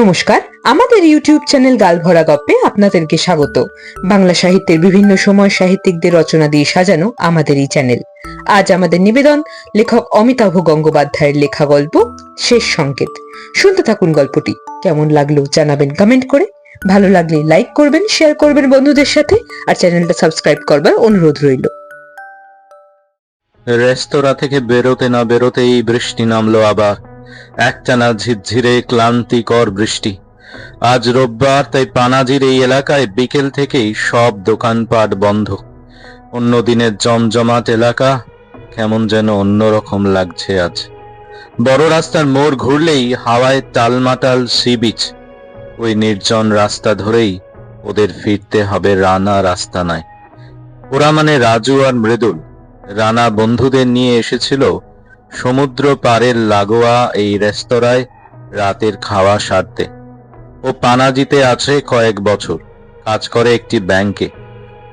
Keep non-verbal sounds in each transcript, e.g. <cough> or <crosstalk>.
নমস্কার, আমাদের YouTube channel গালভরা গপ্পে আপনাদেরকে স্বাগত। বাংলা সাহিত্যের বিভিন্ন সময় সাহিত্যিকদের রচনা দিয়ে সাজানো আমাদের এই চ্যানেল। আজ আমাদের নিবেদন, লেখক অমিতাভ গঙ্গোপাধ্যায়ের লেখা গল্প, শেষ সংকেত। শুনতে থাকুন গল্পটি। কেমন লাগল জানাবেন কমেন্ট করে। ভালো লাগলে লাইক করবেন শেয়ার করবেন বন্ধুদের সাথে, আর চ্যানেলটা সাবস্ক্রাইব করবার অনুরোধ রইল। রেস্তোরাঁ থেকে বেরোতে না বেরোতেই বৃষ্টি নামলো আবার। একটানা ঝিরঝিরে ক্লান্তিকর বৃষ্টি। আজ রোববার তাই পানাজির এই এলাকায় বিকেল থেকেই সব দোকানপাট বন্ধ। অন্য দিনের জমজমাট এলাকা কেমন যেন অন্যরকম লাগছে আজ। বড় রাস্তার মোড় ঘুরলেই হাওয়ায় টালমাটাল সি বিচ। ওই নির্জন রাস্তা ধরেই ওদের ফিরতে হবে রানা রাস্তা নাই ওরা মানে রাজু আর মৃদুল। রানা বন্ধুদের নিয়ে এসেছিল সমুদ্র পাড়ের লাগোয়া এই রেস্তোরাঁয় রাতের খাওয়া সারতে। ও পানাজিতে আছে কয়েক বছর, কাজ করে একটি ব্যাংকে।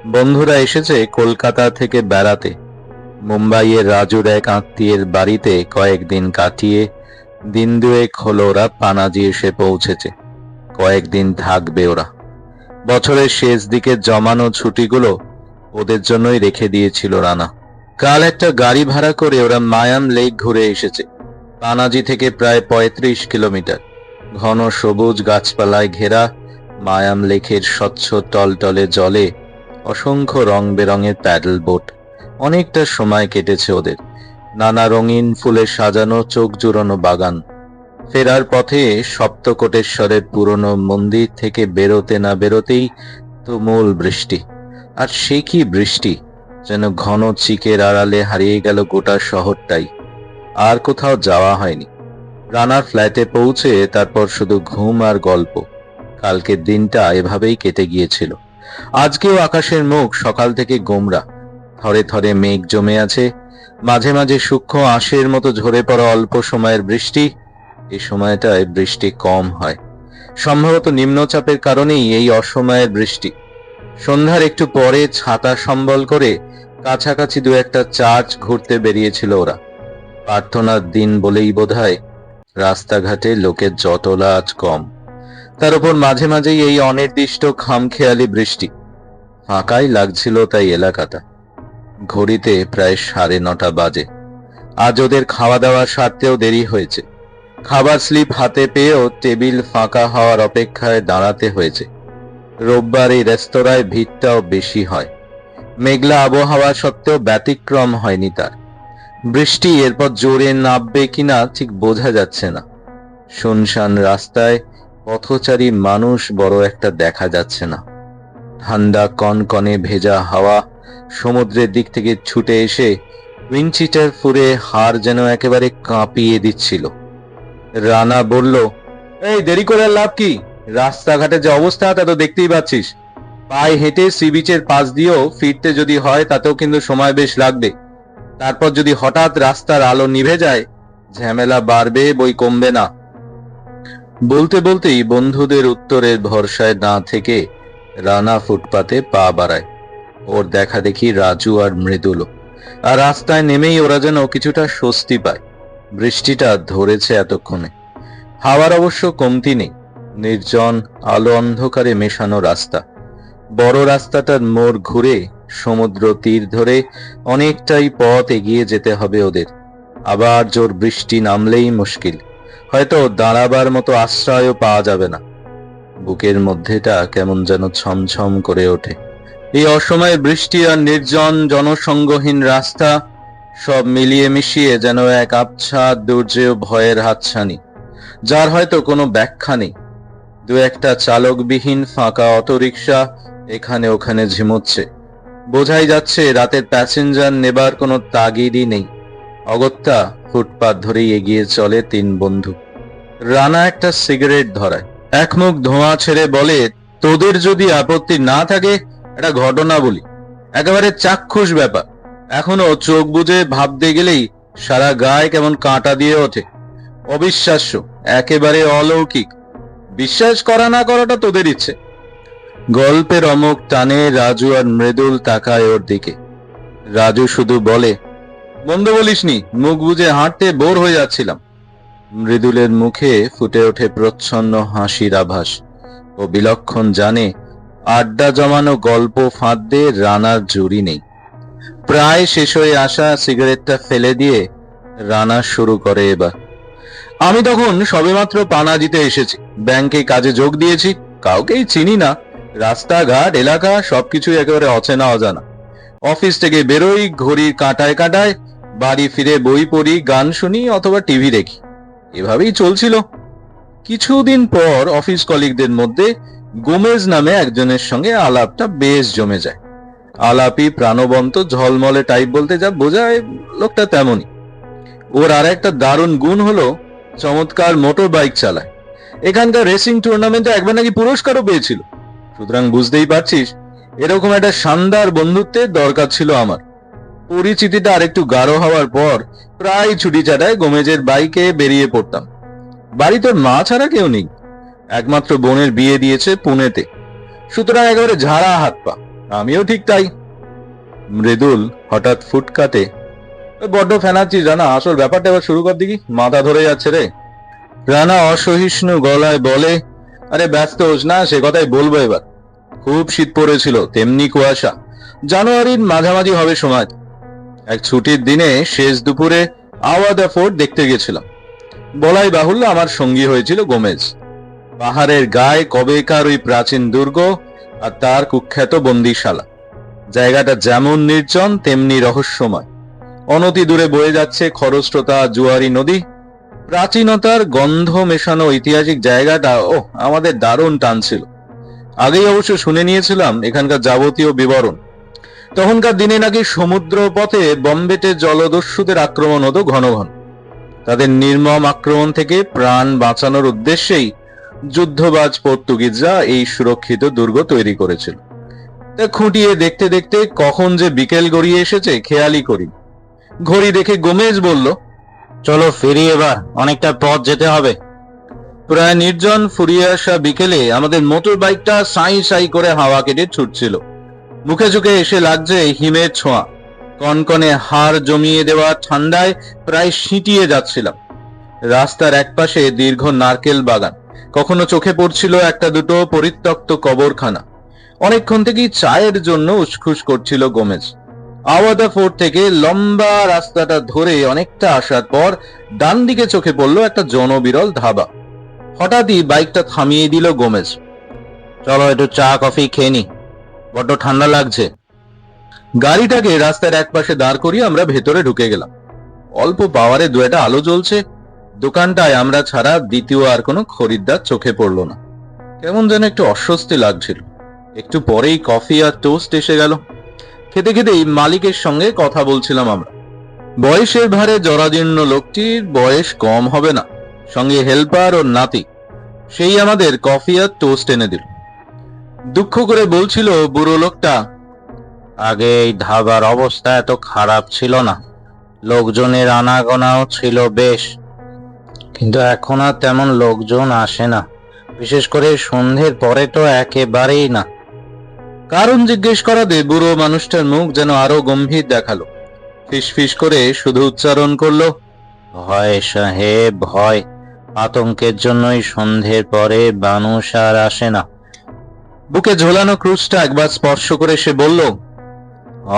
বন্ধুরা এসেছে কলকাতা থেকে বেড়াতে। মুম্বাইয়ের রাজুর এক আত্মীয়ের বাড়িতে কয়েকদিন কাটিয়ে দিন দুয়েক হলো ওরা পানাজি এসে পৌঁছেছে। কয়েকদিন থাকবে ওরা। বছরের শেষ দিকে জমানো ছুটিগুলো ওদের জন্যই রেখে দিয়েছিল রানা। কাল একটা গাড়ি ভাড়া করে ওরা মায়াম লেক ঘুরে এসেছে। পানাজি থেকে প্রায় পঁয়ত্রিশ কিলোমিটার। ঘন সবুজ গাছপালায় ঘেরা মায়াম লেকের স্বচ্ছ টলটলে জলে অসংখ্য রং বেরঙের প্যাডেল বোট। অনেকটা সময় কেটেছে ওদের। নানা রঙিন ফুলে সাজানো চোখ জুড়ানো বাগান। ফেরার পথে সপ্তকোটেশ্বরের পুরনো মন্দির থেকে বেরোতে না বেরোতেই তুমুল বৃষ্টি। আর সে কি বৃষ্টি? যেন ঘন চিকের আড়ালে হারিয়ে গেল গোটা শহরটাই। আর কোথাও যাওয়া হয়নি। রানার ফ্ল্যাটে পৌঁছে তারপর শুধু ঘুম আর গল্প। কালকের দিনটা এভাবেই কেটে গিয়েছিল। আজকেও আকাশের মুখ সকাল থেকে গোমরা। থরে থরে মেঘ জমে আছে। মাঝে মাঝে সূক্ষ্ম আঁশের মতো ঝরে পড়া অল্প সময়ের বৃষ্টি। এই সময়টায় বৃষ্টি কম হয়। সম্ভবত নিম্নচাপের কারণেই এই অসময়ের বৃষ্টি। সন্ধ্যার একটু পরে ছাতা সম্বল করে কাছাকাছি দু একটা চার্চ ঘুরতে বেরিয়েছিল ওরা। প্রার্থনার দিন বলেই বোধহয় রাস্তাঘাটে লোকের জটলা আজ কম। তার উপর মাঝে মাঝেই এই অনির্দিষ্ট খামখেয়ালি বৃষ্টি। ফাঁকাই লাগছিল তাই এলাকাটা। ঘড়িতে প্রায় সাড়ে নটা বাজে। আজ ওদের খাওয়া দাওয়া সারতেও দেরি হয়েছে। খাবার স্লিপ হাতে পেয়েও টেবিল ফাঁকা হওয়ার অপেক্ষায় দাঁড়াতে হয়েছে। রোববার এই রেস্তোরাঁয় ভিড়টাও বেশি হয়। মেঘলা আবহাওয়া সত্ত্বেও ব্যতিক্রম হয়নি তার। বৃষ্টি এরপর জোরে নামবে কিনা ঠিক বোঝা যাচ্ছে না। শুনশান রাস্তায় পথচারী মানুষ বড় একটা দেখা যাচ্ছে না। ঠান্ডা কনকনে ভেজা হাওয়া সমুদ্রের দিক থেকে ছুটে এসে উইনচিটার ফুরে হাড় যেন একেবারে কাঁপিয়ে দিচ্ছিল। রানা বলল, এই দেরি করে লাভ কি? রাস্তাঘাটে যে অবস্থা, তা তো দেখতেই পাচ্ছিস। পায়ে হেঁটে সি বিচের পাশ দিয়েও ফিরতে যদি হয়, তাতেও কিন্তু সময় বেশ লাগবে। তারপর যদি হঠাৎ রাস্তার আলো নিভে যায়, ঝামেলা বাড়বে, বই কমবে না। বলতে বলতেই বন্ধুদের উত্তরের ভরসায় না থেকে রানা ফুটপাতে পা বাড়ায়। ওর দেখা দেখি রাজু আর মৃদুল আর রাস্তায় নেমেই ওরা যেন কিছুটা স্বস্তি পায়। বৃষ্টিটা ধরেছে এতক্ষণে। হাওয়ার অবশ্য কমতি নেই। নির্জন, আলো অন্ধকারে মেশানো রাস্তা। বড় রাস্তাটার মোড় ঘুরে, সমুদ্র তীর ধরে অনেকটাই পথ এগিয়ে যেতে হবে ওদের। আবার জোর বৃষ্টি নামলেই মুশকিল। হয়তো দাঁড়াবার মতো আশ্রয়ও পাওয়া যাবে না। বুকের মধ্যেটা কেমন যেন ছমছম করে ওঠে। এই অসময়ে বৃষ্টি আর নির্জন জনসংগহীন রাস্তা সব মিলিয়ে মিশিয়ে যেন এক আবছা দুর্যেয় ভয়ের হাতছানি, যার হয়তো কোনো ব্যাখ্যা নেই। দু একটা চালকবিহীন ফাঁকা অটোরিকশা এখানে ওখানে ঝিমোচ্ছে। বোঝাই যাচ্ছে রাতের প্যাসেঞ্জার নেবার কোনো তাগিদই নেই। অগত্যা ফুটপাত ধরেই এগিয়ে চলে তিন বন্ধু। রানা একটা সিগারেট ধরায়। এক মুখ ধোঁয়া ছেড়ে বলে, তোদের যদি আপত্তি না থাকে, একটা ঘটনা বলি। একেবারে চাক্ষুষ ব্যাপার। এখনও চোখ বুঝে ভাবতে গেলেই সারা গায়ে কেমন কাঁটা দিয়ে ওঠে। অবিশ্বাস্য, একেবারে অলৌকিক। বিশ্বাস করা না করাটা তোদের ইচ্ছে। গল্পের অমুক টানে রাজু আর মৃদুল তাকায় ওর দিকে। রাজু শুধু বলে বন্ধ বলিসনি, মুখ বুঝে হাঁটতে বোর হয়ে যাচ্ছিলাম। মৃদুলের মুখে ফুটে ওঠে প্রচ্ছন্ন হাসির আভাস ও বিলক্ষণ জানে, আড্ডা জমানো গল্প ফাঁদ দিয়ে রানার জুড়ি নেই। প্রায় শেষ হয়ে আসা সিগারেটটা ফেলে দিয়ে রানা শুরু করে এবার। আমি তখন সবেমাত্র পানাজিতে এসেছি। ব্যাংকে কাজে যোগ দিয়েছি, কাউকেই চিনি না। রাস্তাঘাট, এলাকা সবকিছুই একেবারে অচেনা, অজানা। অফিস থেকে বেরোই, ঘড়ির কাঁটায় কাঁটায়, বাড়ি ফিরে বই পড়ি, গান শুনি অথবা টিভি দেখি। এভাবেই চলছিল। কিছুদিন পর অফিস কলিগদের মধ্যে গোমেজ নামে একজনের সঙ্গে আলাপটা বেশ জমে যায়। আলাপি প্রাণবন্ত, ঝলমলে টাইপ বলতে যা বোঝায়, লোকটা তেমনই। ওর আর একটা দারুণ গুণ হলো চমৎকার মোটর বাইক চালায়। এখানকার রেসিং টুর্নামেন্টে একবার নাকি পুরস্কারও পেয়েছিল। সুতরাং বুঝতেই পারছিস, এরকম একটা শানদার বন্ধুত্বের দরকার ছিল আমার। পরিচিতিটা আরেকটু গাঢ় হওয়ার পর প্রায় ছুটি ছাটায় গোমেজের বাইকে বেরিয়ে পড়তাম। বাড়িতে মা ছাড়া কেউ নেই। একমাত্র বোনের বিয়ে দিয়েছে পুনেতে। সুতরাং একেবারে ঝাড়া হাত পা। আমিও ঠিক তাই। মৃদুল হঠাৎ ফুটকাতে "ওই বড্ড ফেনাচ্ছিস রানা। আসল ব্যাপারটা এবার শুরু কর দেখি। মাথা ধরে যাচ্ছে রে। রানা, অসহিষ্ণু গলায় বলে, আরে, ব্যস্ত হোস না, সে কথাই বলব এবার। খুব শীত পড়েছিল, তেমনি কুয়াশা। জানুয়ারির মাঝামাঝি হবে সময়। এক ছুটির দিনে শেষ দুপুরে আওয়াদা ফোর্ট দেখতে গেছিলাম। বলাই বাহুল্য আমার সঙ্গী হয়েছিল গোমেজ। পাহাড়ের গায়ে কবেকার ওই প্রাচীন দুর্গ আর তার কুখ্যাত বন্দিশালা। জায়গাটা যেমন নির্জন, তেমনি রহস্যময়। অনতি দূরে বয়ে যাচ্ছে খরস্রোতা জুয়ারি নদী। প্রাচীনতার গন্ধ মেশানো ঐতিহাসিক জায়গাটা ও আমাদের দারুণ টানছিল আগেই অবশ্য শুনে নিয়েছিলাম এখানকার যাবতীয় বিবরণ। তখনকার দিনে নাকি সমুদ্র পথে বম্বেতে জলদস্যুদের আক্রমণ হতো ঘন ঘন। তাদের নির্মম আক্রমণ থেকে প্রাণ বাঁচানোর উদ্দেশ্যেই যুদ্ধবাজ পর্তুগিজরা এই সুরক্ষিত দুর্গ তৈরি করেছিল। তা খুঁটিয়ে দেখতে দেখতে কখন যে বিকেল গড়িয়ে এসেছে, খেয়ালই করি ঘড়ি দেখে গোমেজ বলল, চলো ফিরি এবার, অনেকটা পথ যেতে হবে। প্রায় নির্জন ফুরিয়ে আসা বিকেলে আমাদের মোটর বাইকটা সাই সাই করে হাওয়া কেটে ছুটছিল। মুখে চোখে এসে লাগছে হিমের ছোঁয়া। কনকনে হাড় জমিয়ে দেওয়া ঠান্ডায় প্রায় সিঁটিয়ে যাচ্ছিলাম। রাস্তার একপাশে দীর্ঘ নারকেল বাগান। কখনো চোখে পড়ছিল একটা দুটো পরিত্যক্ত কবরখানা। অনেকক্ষণ থেকেই চায়ের জন্য উসখুস করছিল গোমেজ। আওয়াদা ফোর্ট থেকে লম্বা রাস্তাটা ধরে অনেকটা আসার পর ডান দিকে চোখে পড়ল একটা জনবিরল ধাবা। হঠাৎই বাইকটা থামিয়ে দিল গোমেজ। চলো একটু চা, কফি খেয়ে নি। বড্ড ঠান্ডা লাগছে। গাড়িটাকে রাস্তার একপাশে দাঁড় করিয়ে আমরা ভেতরে ঢুকে গেলাম। অল্প পাওয়ারে দু একটা আলো জ্বলছে। দোকানটায় আমরা ছাড়া দ্বিতীয় আর কোনো খরিদ্দার চোখে পড়ল না। কেমন যেন একটু অস্বস্তি লাগছিল। একটু পরেই কফি আর টোস্ট এসে গেল। খেতে খেতেই মালিকের সঙ্গে কথা বলছিলাম আমরা। বয়সের ভারে জরাজীর্ণ লোকটির বয়স কম হবে না। সঙ্গে হেল্পার ও নাতি, সেই আমাদের কফি আর টোস্ট এনে দিল। দুঃখ করে বলছিল, বুড়ো লোকটা, আগে এই ধাবার অবস্থা এত খারাপ ছিল না। লোকজনের আনাগোনাও ছিল বেশ। কিন্তু এখন আর তেমন লোকজন আসে না। বিশেষ করে সন্ধ্যের পরে তো একেবারেই না। কারণ জিজ্ঞেস করাতে বুড়ো মানুষটার মুখ যেন আরও গম্ভীর দেখাল। ফিস করে শুধু উচ্চারণ করল, ভয় সাহেব, ভয়। আতঙ্কের জন্যই সন্ধ্যের পরে মানুষ আর আসে না। বুকে ঝোলানো ক্রুজটা একবার স্পর্শ করে সে বলল,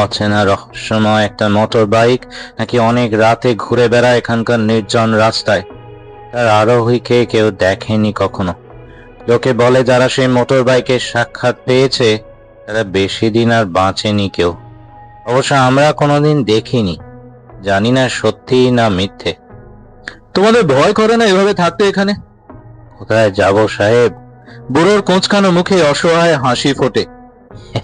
অচেনা রহস্যময় একটা মোটর বাইক নাকি অনেক রাতে ঘুরে বেড়ায় এখানকার নির্জন রাস্তায়? তার আরোহীকে কেউ দেখেনি কখনো? লোকে বলে যারা সেই মোটর বাইকের সাক্ষাৎ পেয়েছে তারা বেশি দিন আর বাঁচেনি কেউ। অবশ্য আমরা কোনোদিন দেখিনি জানি না সত্যি না মিথ্যে। তোমাদের ভয় করে না এভাবে থাকতে এখানে? কোথায় যাব সাহেব? বুড়োর কোঁচকানো মুখে অসহায় হাসি ফোটে।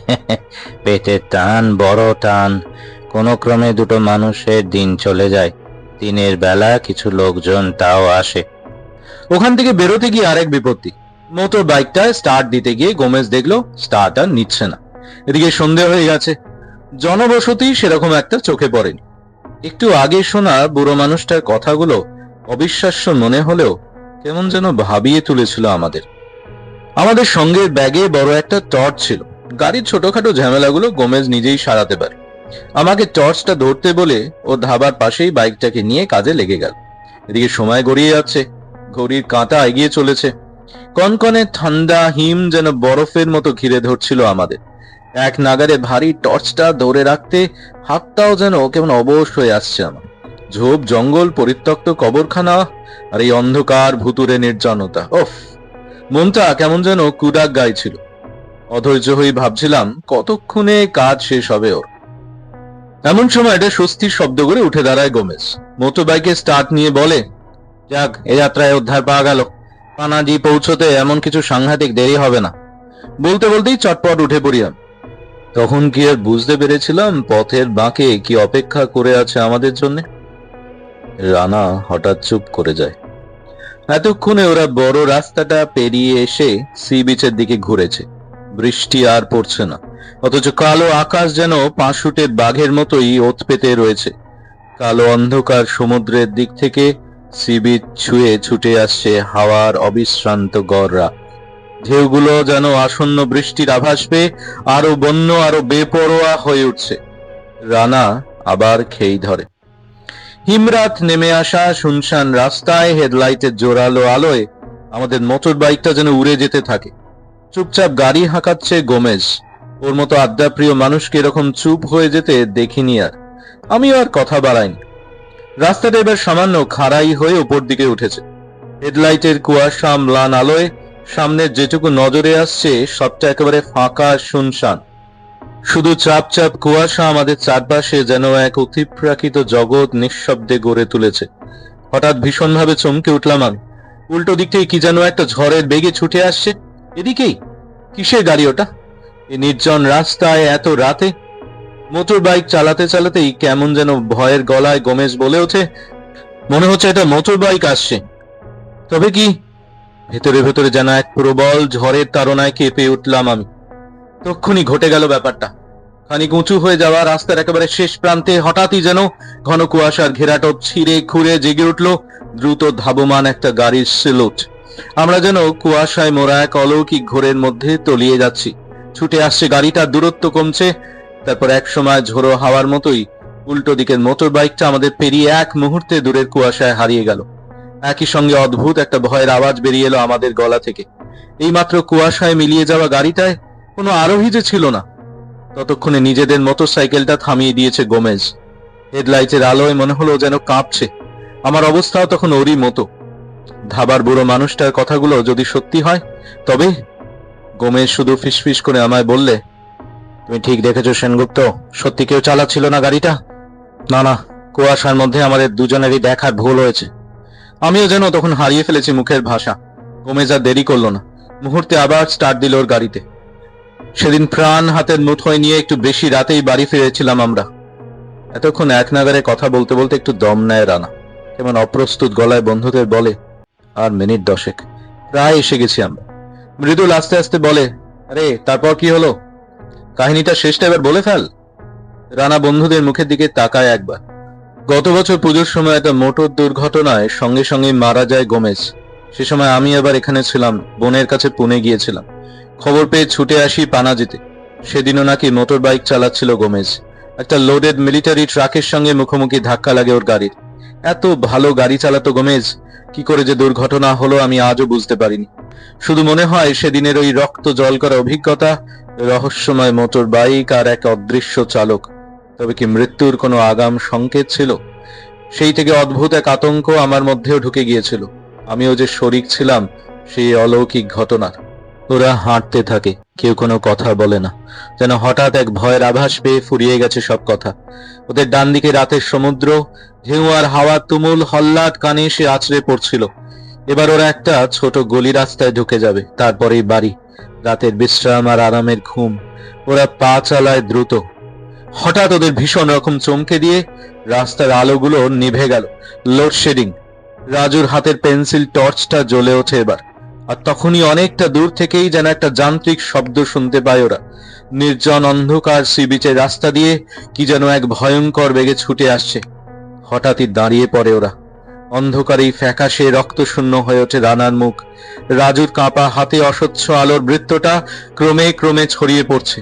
<laughs> পেটের টান বড় টান। কোনো ক্রমে দুটো মানুষের দিন চলে যায়। দিনের বেলা কিছু লোকজন তাও আসে। ওখান থেকে বেরোতে গিয়ে আরেক বিপত্তি। মোটর বাইকটা স্টার্ট দিতে গিয়ে গোমেজ দেখল স্টার্ট আর নিচ্ছে না। এদিকে সন্ধে হয়ে গেছে। জনবসতি সেরকম একটা চোখে পড়েনি। একটু আগে শোনা বুড়ো মানুষটার কথাগুলো অবিশ্বাস্য মনে হলেও কেমন যেন ভাবিয়ে তুলেছিল আমাদের। আমাদের সঙ্গে ব্যাগে বড় একটা টর্চ ছিল। গাড়ির ছোটখাটো ঝামেলাগুলো গোমেজ নিজেই সারাতে পারে। আমাকে টর্চটা ধরতে বলে ও ধাবার পাশেই বাইকটাকে নিয়ে কাজে লেগে গেল। এদিকে সময় গড়িয়ে যাচ্ছে। ঘড়ির কাঁটা এগিয়ে চলেছে। কনকনে ঠান্ডা হিম যেন বরফের মতো ঘিরে ধরছিল আমাদের। এক নাগারে ভারী টর্চটা ধরে রাখতে হাতটাও যেন কেমন অবশ হয়ে আসছে আমার। ঝোপ, জঙ্গল, পরিত্যক্ত কবরখানা আর এই অন্ধকার ভুতুরে নির্জনতা। ওফ মনটা কেমন যেন কুডাক গাইছিল অধৈর্য হয়ে ভাবছিলাম, কতক্ষণে কাজ শেষ হবে ওর। এমন সময় একটা স্বস্তির শব্দ করে উঠে দাঁড়ায় গোমেজ। মোটর বাইকে স্টার্ট নিয়ে বলে, যাক, এ যাত্রায় উদ্ধার পাওয়া গেল। পানাজি পৌঁছতে এমন কিছু সাংঘাতিক দেরি হবে না। বলতে বলতেই চটপট উঠে পড়িলাম। তখন কি আর বুঝতে পেরেছিলাম পথের বাঁকে কি অপেক্ষা করে আছে আমাদের জন্য? রানা হঠাৎ চুপ করে যায়। এতক্ষণে ওরা বড় রাস্তাটা পেরিয়ে এসে সি বিচের দিকে ঘুরেছে। বৃষ্টি আর পড়ছে না, অথচ কালো আকাশ যেন পাঁশুটের বাঘের মতোই ওত পেতে রয়েছে। কালো অন্ধকার সমুদ্রের দিক থেকে সি বিচ ছুঁয়ে ছুটে আসছে হাওয়ার অবিশ্রান্ত গড়রা। ঢেউগুলো যেন আসন্ন বৃষ্টির আভাস পেয়ে আরও বন্য, আরও বেপরোয়া হয়ে উঠছে। রানা আবার খেই ধরে। হিমরাত নেমে আসা শুনশান রাস্তায় হেডলাইটের জোরালো আলোয় আমাদের মোটর বাইকটা যেন উড়ে যেতে থাকে। চুপচাপ গাড়ি হাঁকাচ্ছে গোমেজ। ওর মতো আড্ডাপ্রিয় মানুষকে এরকম চুপ হয়ে যেতে দেখিনি আর। আমিও আর কথা বাড়াইনি। রাস্তাটা এবার সামান্য খাড়াই হয়ে উপর দিকে উঠেছে। হেডলাইটের কুয়াশা ম্লান আলোয় সামনের যেটুকু নজরে আসছে, সবটা একেবারে ফাঁকা শুনশান। শুধু চাপ চাপ কুয়াশা আমাদের চারপাশে যেন এক অতিপ্রাকৃত জগৎ নিঃশব্দে গড়ে তুলেছে। হঠাৎ ভীষণভাবে চমকে উঠলাম আমি। উল্টো দিক থেকে কি যেন একটা ঝড়ের বেগে ছুটে আসছে। এদিকেই? কিসের গাড়ি ওটা? এই নির্জন রাস্তায় এত রাতে মোটর বাইক চালাতে চালাতেই কেমন যেন ভয়ের গলায় গোমেজ বলে ওঠে। মনে হচ্ছে এটা মোটর বাইক আসছে। তবে কি? ভেতরে ভেতরে যেন এক প্রবল ঝড়ের তাড়নায় কেঁপে উঠলাম আমি। তক্ষুনি ঘটে গেল ব্যাপারটা। খানিক উঁচু হয়ে যাওয়া রাস্তার একেবারে শেষ প্রান্তে হঠাৎই যেন ঘন কুয়াশার ঘেরাটপ ছিঁড়ে খুঁড়ে জেগে উঠল দ্রুত ধাবমান একটা গাড়ির সিলুট আমরা যেন কুয়াশায় মোড়া এক অলৌকিক ঘোরের মধ্যে তলিয়ে যাচ্ছি। ছুটে আসছে গাড়িটার দূরত্ব কমছে তারপর এক সময় ঝোড়ো হাওয়ার মতোই উল্টো দিকের মোটর বাইকটা আমাদের পেরিয়ে এক মুহূর্তে দূরের কুয়াশায় হারিয়ে গেল। একই সঙ্গে অদ্ভুত একটা ভয়ের আওয়াজ বেরিয়ে এলো আমাদের গলা থেকে। এইমাত্র কুয়াশায় মিলিয়ে যাওয়া গাড়িটায় কোনো আরোহী যে ছিল না। ততক্ষণে নিজেদের মোটর সাইকেলটা থামিয়ে দিয়েছে গোমেজ। হেডলাইটের আলোয় মনে হলো যেন কাঁপছে। আমার অবস্থাও তখন ওরই মতো। ধাবার বুড়ো মানুষটার কথাগুলো যদি সত্যি হয়, তবে গোমেজ শুধু ফিসফিস করে আমায় বললে তুমি ঠিক দেখেছ, সেনগুপ্ত? সত্যি কেউ চালাচ্ছিল না গাড়িটা? না না, কুয়াশার মধ্যে আমাদের দুজনেরই দেখার ভুল হয়েছে। আমিও যেন তখন হারিয়ে ফেলেছি মুখের ভাষা। কমে যা দেরি করল না। মুহূর্তে আবার স্টার্ট দিল ওর গাড়িতে। সেদিন প্রাণ হাতের মুঠোয় নিয়ে একটু বেশি রাতেই বাড়ি ফিরেছিলাম আমরা। এতক্ষণ এক নাগারে কথা বলতে বলতে একটু দম নেয় রানা। কেমন অপ্রস্তুত গলায় বন্ধুদের বলে, আর মিনিট দশেক। প্রায় এসে গেছি আমরা। মৃদুল আস্তে আস্তে বলে, আরে, তারপর কি হলো? কাহিনীটা শেষটা এবার বলে ফেল। রানা বন্ধুদের মুখের দিকে তাকায় একবার। গত বছর পুজোর সময় একটা মোটর দুর্ঘটনায় সঙ্গে সঙ্গে মারা যায় গোমেজ। সে সময় আমি আবার এখানে ছিলাম, বোনের কাছে পুনে গিয়েছিলাম। খবর পেয়ে ছুটে আসি পানাজিতে সেদিনও নাকি মোটর বাইক চালাচ্ছিল গোমেজ। একটা লোডেড মিলিটারি ট্রাকের সঙ্গে মুখোমুখি ধাক্কা লাগে ওর গাড়ির। এত ভালো গাড়ি চালাতো গোমেজ, কি করে যে দুর্ঘটনা হলো আমি আজও বুঝতে পারিনি। শুধু মনে হয় সেদিনের ওই রক্ত জল করা অভিজ্ঞতা, রহস্যময় মোটর বাইক আর এক অদৃশ্য চালক। তবে কি মৃত্যুর কোনো আগাম সংকেত ছিল? সেই থেকে অদ্ভুত এক আতঙ্ক আমার মধ্যেও ঢুকে গিয়েছিল। আমিও যে শরিক ছিলাম, সেই অলৌকিক ঘটনার। ওরা হাঁটতে থাকে, কেউ কোনো কথা বলে না। যেন হঠাৎ এক ভয়ের আভাস পেয়ে ফুরিয়ে গেছে সব কথা। ওদের ডান দিকে রাতের সমুদ্র, ঢেউ আর হাওয়া তুমুল হল্লাদ কানে সে আছড়ে পড়ছিল। এবার ওরা একটা ছোট গলি রাস্তায় ঢুকে যাবে, তারপরেই বাড়ি, রাতের বিশ্রাম আর আরামের ঘুম। ওরা পা চালায় দ্রুত। হঠাৎ ওদের ভীষণ রকম চমকে দিয়ে রাস্তার আলোগুলো নিভে গেল। লোডশেডিং। রাজুর হাতের পেন্সিল টর্চটা জ্বলে ওঠে এবার। আর তখনই অনেকটা দূর থেকেই যেন একটা যান্ত্রিক শব্দ শুনতে পায় ওরা। নির্জন অন্ধকার সি বিচের রাস্তা দিয়ে কি যেন এক ভয়ঙ্কর বেগে ছুটে আসছে। হঠাৎই দাঁড়িয়ে পড়ে ওরা। অন্ধকারেই ফ্যাকাশে রক্তশূন্য হয়ে ওঠে রানার মুখ। রাজুর কাঁপা হাতে অস্বচ্ছ আলোর বৃত্তটা ক্রমে ক্রমে ছড়িয়ে পড়ছে।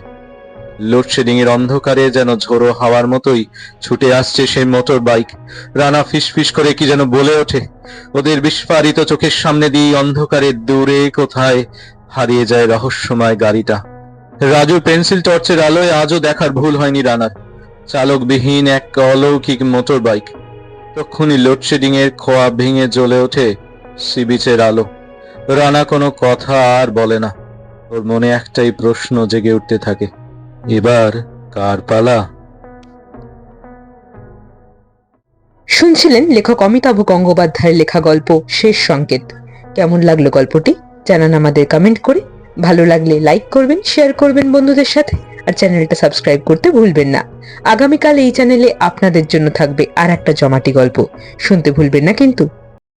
লোডশেডিং এর অন্ধকারে যেন ঝোড়ো হাওয়ার মতোই ছুটে আসছে সেই মোটর বাইক। রানা ফিসফিস করে কি যেন বলে ওঠে। ওদের বিস্ফারিত চোখের সামনে দিয়ে অন্ধকারে দূরে কোথায় হারিয়ে যায় রহস্যময় গাড়িটা। রাজু পেন্সিল টর্চের আলোয় আজও দেখার ভুল হয়নি রানার। চালকবিহীন এক অলৌকিক মোটর বাইক। তখনই লোডশেডিং এর খোয়া ভেঙে জ্বলে ওঠে সি বিচের আলো। রানা কোনো কথা আর বলে না। ওর মনে একটাই প্রশ্ন জেগে উঠতে থাকে, এবার কার পালা? শুনছিলেন লেখক অমিতাভ গঙ্গোপাধ্যায়ের লেখা গল্প শেষ সংকেত। কেমন লাগল গল্পটি? জানান আমাদের কমেন্ট করে। ভালো লাগলে লাইক করবেন, শেয়ার করবেন বন্ধুদের সাথে। আর চ্যানেলটা সাবস্ক্রাইব করতে ভুলবেন না। আগামীকাল এই চ্যানেলে আপনাদের জন্য থাকবে আর একটা জমাটি গল্প। শুনতে ভুলবেন না কিন্তু।